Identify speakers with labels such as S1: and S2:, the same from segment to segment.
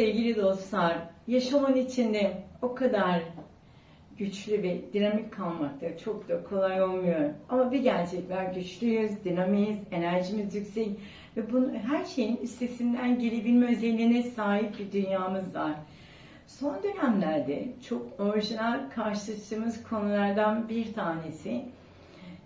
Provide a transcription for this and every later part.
S1: Sevgili dostlar, yaşamın içinde o kadar güçlü ve dinamik kalmak da çok da kolay olmuyor. Ama bir gerçek var, güçlüyüz, dinamiyiz, enerjimiz yüksek ve bunu, her şeyin üstesinden gelebilme özelliğine sahip bir dünyamız var. Son dönemlerde çok orijinal karşılaştığımız konulardan bir tanesi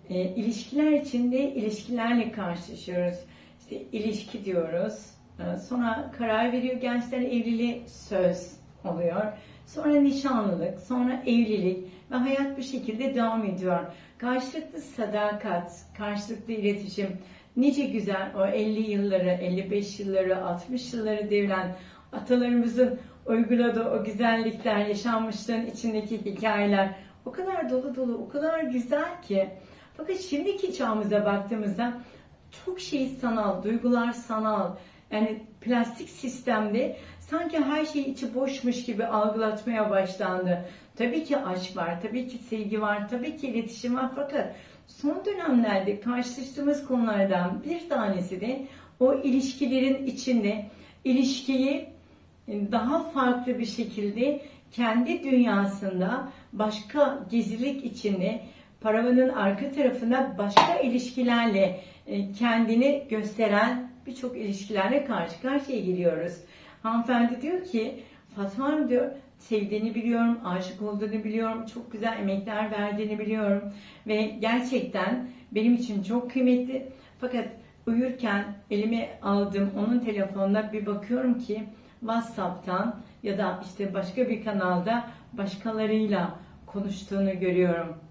S1: e, ilişkiler içinde ilişkilerle karşılaşıyoruz. İşte ilişki diyoruz. E, sonra karar veriyor gençler evliliğe söz oluyor. Sonra nişanlılık, sonra evlilik ve hayat bu şekilde devam ediyor. Karşılıklı sadakat, karşılıklı iletişim, nice güzel o 50 yılları, 55 yılları, 60 yılları deviren atalarımızın uyguladığı o güzellikler, yaşanmışlığın içindeki hikayeler o kadar dolu dolu, o kadar güzel ki. Fakat şimdiki çağımıza baktığımızda çok şey sanal, duygular sanal. Yani plastik sistemde sanki her şey içi boşmuş gibi algılatmaya başlandı. Tabii ki aşk var, tabii ki sevgi var, tabii ki iletişim var fakat son dönemlerde karşılaştığımız konulardan bir tanesi de o ilişkilerin içinde ilişkiyi daha farklı bir şekilde kendi dünyasında başka gizlilik içinde paravanın arka tarafında başka ilişkilerle e, kendini gösteren birçok ilişkilerle karşı karşıya geliyoruz. Hanımefendi diyor ki Fatma Hanım diyor sevdiğini biliyorum, aşık olduğunu biliyorum, çok güzel emekler verdiğini biliyorum ve gerçekten benim için çok kıymetli. Fakat uyurken elime aldım onun telefonuna bir bakıyorum ki WhatsApp'tan ya da işte başka bir kanalda başkalarıyla konuştuğunu görüyorum.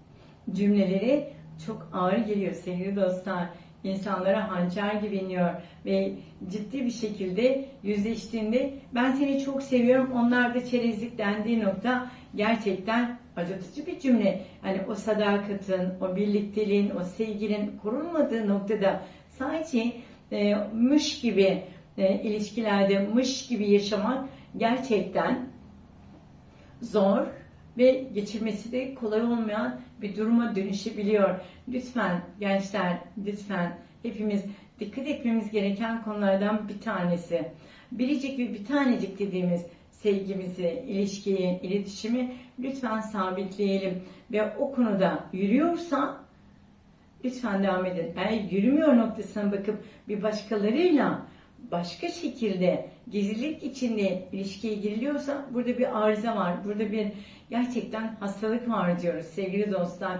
S1: Cümleleri çok ağır geliyor sevgili dostlar. İnsanlara hançer gibi iniyor ve ciddi bir şekilde yüzleştiğinde ben seni çok seviyorum onlar da çerezlik dendiği nokta gerçekten acıtıcı bir cümle. Hani o sadakatin, o birlikteliğin, o sevginin korunmadığı noktada sadece e, mış gibi e, ilişkilerde mış gibi yaşamak gerçekten zor ve geçirmesi de kolay olmayan bir duruma dönüşebiliyor. Lütfen gençler, lütfen hepimiz dikkat etmemiz gereken konulardan bir tanesi. Biricik ve bir tanecik dediğimiz sevgimizi, ilişkiyi, iletişimi lütfen sabitleyelim. Ve o konuda yürüyorsa lütfen devam edin. Eğer yürümüyor noktasına bakıp bir başkalarıyla başka şekilde gizlilik içinde ilişkiye giriliyorsa burada bir arıza var. Burada bir gerçekten hastalık var diyoruz sevgili dostlar.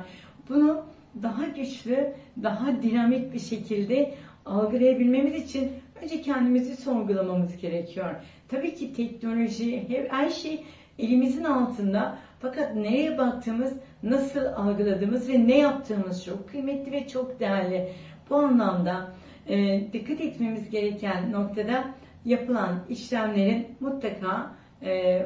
S1: Bunu daha güçlü, daha dinamik bir şekilde algılayabilmemiz için önce kendimizi sorgulamamız gerekiyor. Tabii ki teknoloji, her şey elimizin altında. Fakat nereye baktığımız, nasıl algıladığımız ve ne yaptığımız çok kıymetli ve çok değerli. Bu anlamda e, dikkat etmemiz gereken noktada yapılan işlemlerin mutlaka e,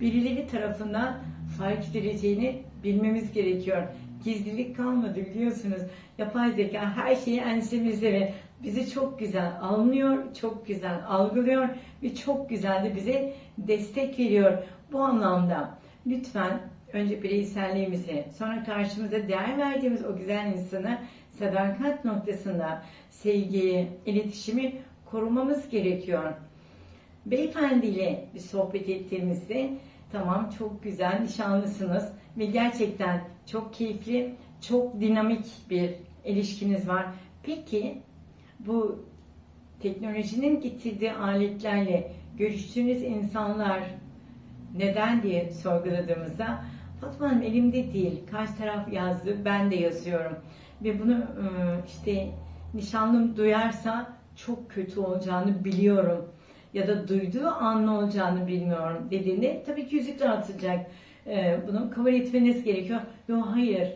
S1: birileri tarafından fark edileceğini bilmemiz gerekiyor. Gizlilik kalmadı biliyorsunuz. Yapay zeka her şeyi ensemizde ve bizi çok güzel anlıyor, çok güzel algılıyor ve çok güzel de bize destek veriyor. Bu anlamda lütfen önce bireyselliğimizi, sonra karşımıza değer verdiğimiz o güzel insanı sadakat noktasında sevgiyi, iletişimi korumamız gerekiyor. Beyefendiyle bir sohbet ettiğimizde tamam çok güzel nişanlısınız ve gerçekten çok keyifli, çok dinamik bir ilişkiniz var. Peki bu teknolojinin getirdiği aletlerle görüştüğünüz insanlar neden diye sorguladığımızda Fatma Hanım elimde değil. Karşı taraf yazdı, ben de yazıyorum. Ve bunu ıı, işte nişanlım duyarsa çok kötü olacağını biliyorum. Ya da duyduğu an ne olacağını bilmiyorum dediğinde tabii ki yüzükler atacak. Ee, bunu kabul etmeniz gerekiyor. Yok hayır.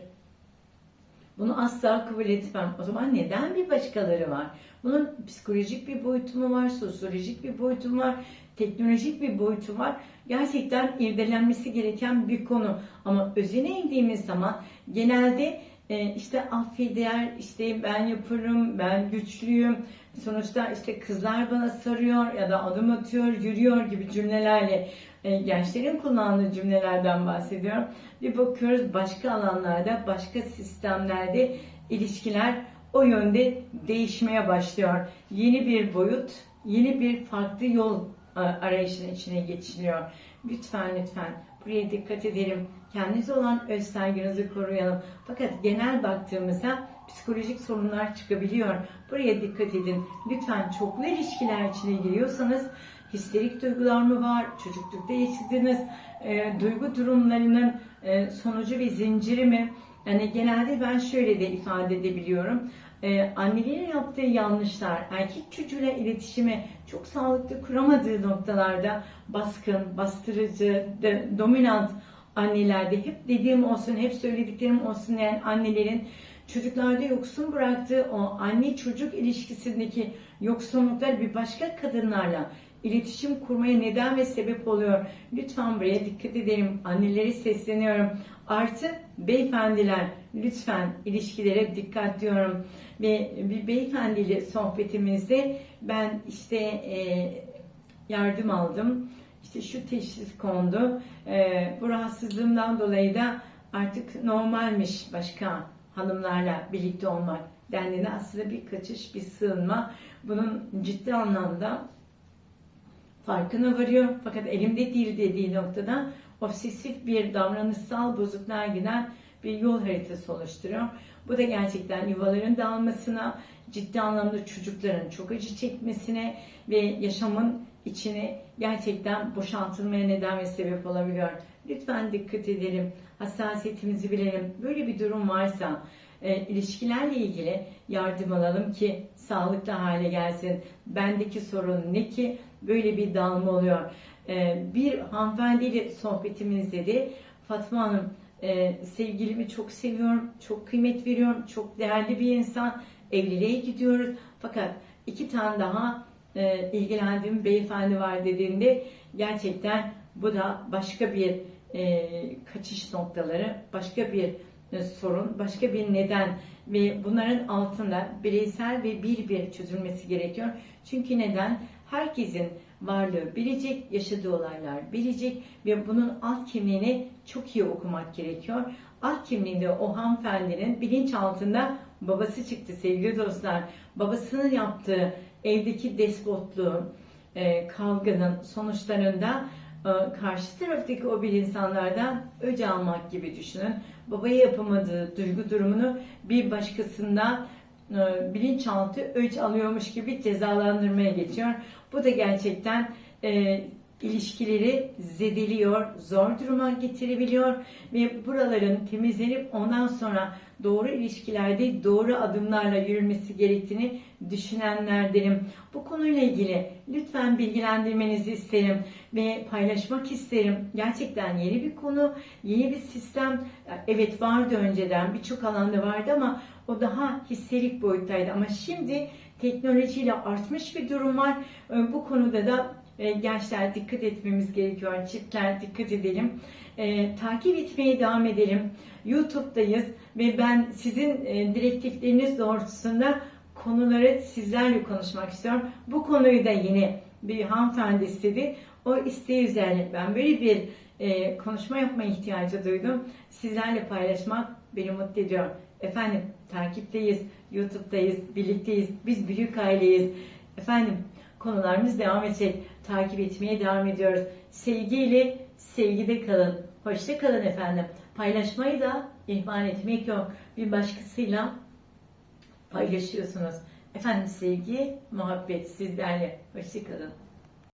S1: Bunu asla kabul etmem. O zaman neden bir başkaları var? Bunun psikolojik bir boyutu mu var? Sosyolojik bir boyutu mu var? Teknolojik bir boyutu var. Gerçekten irdelenmesi gereken bir konu. Ama özüne indiğimiz zaman genelde e, işte affeder, işte ben yaparım, ben güçlüyüm. Sonuçta işte kızlar bana sarıyor ya da adım atıyor, yürüyor gibi cümlelerle e, gençlerin kullandığı cümlelerden bahsediyorum. Bir bakıyoruz başka alanlarda, başka sistemlerde ilişkiler o yönde değişmeye başlıyor. Yeni bir boyut, yeni bir farklı yol a- arayışın içine geçiliyor. Lütfen lütfen buraya dikkat edelim. Kendinize olan öz saygınızı koruyalım. Fakat genel baktığımızda psikolojik sorunlar çıkabiliyor. Buraya dikkat edin. Lütfen çoklu ilişkiler içine giriyorsanız histerik duygular mı var? Çocuklukta yaşadığınız e, duygu durumlarının e, sonucu ve zinciri mi? Yani genelde ben şöyle de ifade edebiliyorum. Annelerin yaptığı yanlışlar, erkek çocuğuyla iletişimi çok sağlıklı kuramadığı noktalarda baskın, bastırıcı, dominant annelerde hep dediğim olsun, hep söylediklerim olsun diyen annelerin çocuklarda yoksun bıraktığı o anne çocuk ilişkisindeki yoksunluklar bir başka kadınlarla iletişim kurmaya neden ve sebep oluyor. Lütfen buraya dikkat edelim. Annelere sesleniyorum. Artı beyefendiler lütfen ilişkilere dikkat diyorum. Ve bir beyefendiyle sohbetimizde ben işte e, yardım aldım. İşte şu teşhis kondu. E, bu rahatsızlığımdan dolayı da artık normalmiş başka hanımlarla birlikte olmak dendiğinde aslında bir kaçış, bir sığınma. Bunun ciddi anlamda farkına varıyor. Fakat elimde değil dediği noktada obsesif bir davranışsal bozukluğa giden bir yol haritası oluşturuyor. Bu da gerçekten yuvaların dağılmasına, ciddi anlamda çocukların çok acı çekmesine ve yaşamın içine gerçekten boşaltılmaya neden ve sebep olabiliyor. Lütfen dikkat edelim, hassasiyetimizi bilelim. Böyle bir durum varsa e, ilişkilerle ilgili yardım alalım ki sağlıklı hale gelsin. Bendeki sorun ne ki böyle bir dağılma oluyor. E, bir hanımefendiyle sohbetimizde de Fatma Hanım e, sevgilimi çok seviyorum, çok kıymet veriyorum, çok değerli bir insan. Evliliğe gidiyoruz. Fakat iki tane daha e, ilgilendiğim beyefendi var dediğinde gerçekten bu da başka bir e, kaçış noktaları, başka bir sorun, başka bir neden ve bunların altında bireysel ve bir bir çözülmesi gerekiyor. Çünkü neden? Herkesin varlığı bilecek, yaşadığı olaylar bilecek ve bunun alt kimliğini çok iyi okumak gerekiyor. Alt kimliğinde o hanımefendinin bilinç altında babası çıktı sevgili dostlar. Babasının yaptığı evdeki despotluğu, e, kavganın sonuçlarında e, karşı taraftaki o bir insanlardan öc almak gibi düşünün. Babaya yapamadığı duygu durumunu bir başkasından e, bilinçaltı öç alıyormuş gibi cezalandırmaya geçiyor. Bu da gerçekten e, ilişkileri zedeliyor, zor duruma getirebiliyor ve buraların temizlenip ondan sonra doğru ilişkilerde doğru adımlarla yürülmesi gerektiğini düşünenlerdenim. Bu konuyla ilgili lütfen bilgilendirmenizi isterim ve paylaşmak isterim. Gerçekten yeni bir konu, yeni bir sistem. Evet vardı önceden, birçok alanda vardı ama o daha histerik boyuttaydı. Ama şimdi teknolojiyle artmış bir durum var. Bu konuda da e, gençler dikkat etmemiz gerekiyor. Çiftler dikkat edelim. Ee, takip etmeye devam edelim. YouTube'dayız ve ben sizin e, direktifleriniz doğrultusunda konuları sizlerle konuşmak istiyorum. Bu konuyu da yine bir hanımefendi istedi. O isteği üzerine ben böyle bir e, konuşma yapma ihtiyacı duydum. Sizlerle paylaşmak beni mutlu ediyor. Efendim takipteyiz, YouTube'dayız, birlikteyiz. Biz büyük aileyiz. Efendim konularımız devam edecek. Takip etmeye devam ediyoruz. Sevgiyle sevgide kalın. Hoşça kalın efendim. Paylaşmayı da ihmal etmek yok. Bir başkasıyla paylaşıyorsunuz. Efendim sevgi, muhabbet sizlerle. Hoşça kalın.